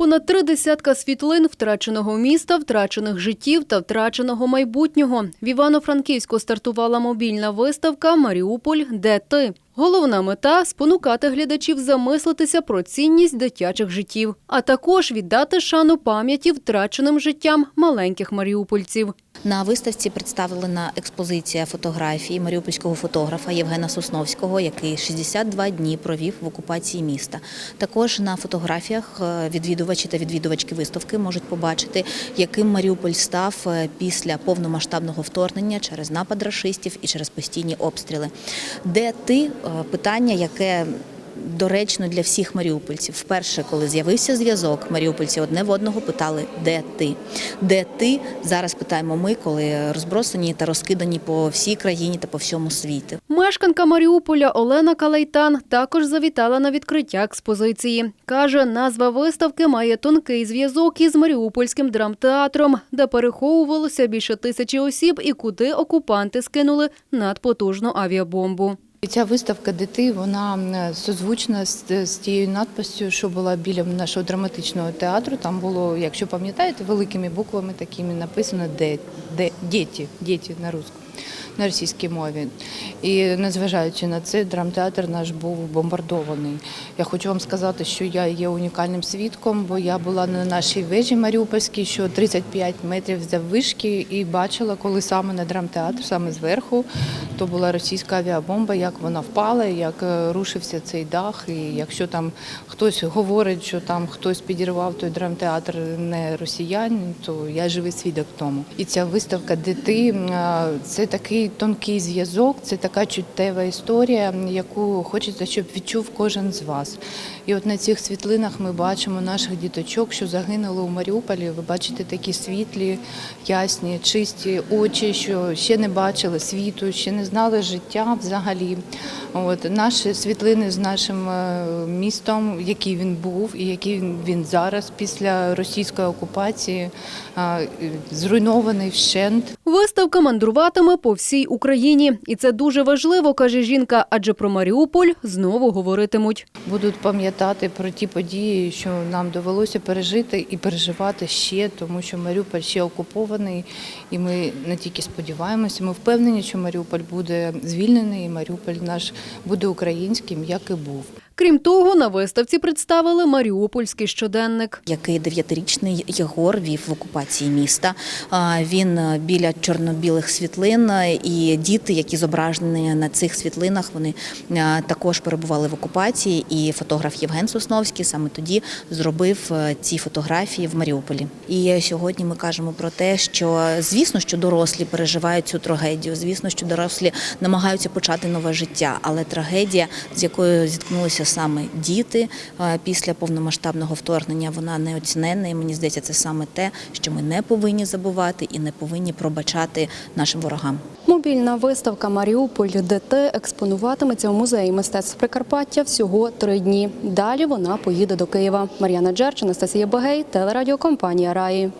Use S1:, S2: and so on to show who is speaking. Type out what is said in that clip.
S1: Понад три десятка світлин втраченого міста, втрачених життів та втраченого майбутнього. В Івано-Франківську стартувала мобільна виставка Маріуполь. Де ти? Головна мета спонукати глядачів замислитися про цінність дитячих життів, а також віддати шану пам'яті втраченим життям маленьких маріупольців.
S2: На виставці представлена експозиція фотографій маріупольського фотографа Євгена Сосновського, який 62 дні провів в окупації міста. Також на фотографіях е, відвідувачі та відвідувачки виставки можуть побачити, яким Маріуполь став е, після повномасштабного вторгнення через напад рашистів і через постійні обстріли. Де ти Е, питання, яке доречно для всіх маріупольців. Вперше, коли з'явився зв'язок, маріупольці одне в одного питали, де ти? Де ти? Зараз питаємо ми, коли розбросані та розкидані по всій країні та по всьому світі.
S1: Мешканка Маріуполя Олена Калайтан також завітала на відкриття експозиції. Каже, назва виставки має тонкий зв'язок із Маріупольським драмтеатром, де переховувалося більше тисячі осіб і куди окупанти скинули надпотужну авіабомбу.
S3: Ця виставка дити вона созвучна з, з тією надписю, що була біля нашого драматичного театру. Там було, якщо пам'ятаєте, великими буквами такими написано де, де діти, діти на русскому, на російській мові. І незважаючи на це, драмтеатр наш був бомбардований. Я хочу вам сказати, що я є унікальним свідком, бо я була на нашій вежі Маріупольській, що 35 метрів заввишки, і бачила, коли саме на драмтеатр, саме зверху, то була російська авіабомба, як вона впала, як е, рушився цей дах. І якщо там хтось говорить, що там хтось підірвав той драмтеатр не росіян, то я живий свідок тому. І ця виставка дити це такий тонкий зв'язок, це така чуттєва історія, яку хочеться, щоб відчув кожен з вас. І от на цих світлинах ми бачимо наших діточок, що загинули у Маріуполі. Ви бачите такі світлі, ясні, чисті очі, що ще не бачили світу, ще не знали життя взагалі. От наші світлини з нашим е, містом, який він був і який він- зараз після російської окупації, е, зруйнований вщент.
S1: Виставка мандруватиме по всій Україні, і це дуже важливо, каже жінка, адже про Маріуполь знову говоритимуть.
S3: будуть пам'ятати про ті події, що нам довелося пережити і переживати ще, тому що Маріуполь ще окупований, і ми не тільки сподіваємося, ми впевнені, що Маріуполь буде звільнений, і Маріуполь наш буде українським, як і був.
S1: Крім того, на виставці представили Маріупольський щоденник.
S2: який дев'ятирічний Єгор вів в окупації міста. Він е, біля чорно-білих світлин е, і діти, які зображені на цих світлинах, вони е, також перебували в окупації. І фотограф Євген Сосновський саме тоді зробив ці фотографії в Маріуполі. І сьогодні ми кажемо про те, що звісно, що дорослі переживають цю трагедію. Звісно, що дорослі намагаються почати нове життя, але трагедія, з якою зіткнулися саме діти е, після повномасштабного вторгнення, вона неоціненна. І мені здається, це саме те, що ми не повинні забувати і не повинні пробачати нашим ворогам.
S1: Мобільна виставка Маріуполь ДТ експонуватиметься у музеї мистецтв Прикарпаття всього три дні. Далі вона поїде до Києва. Мар'яна Джерч, Анастасія Багей, телерадіокомпанія Раї.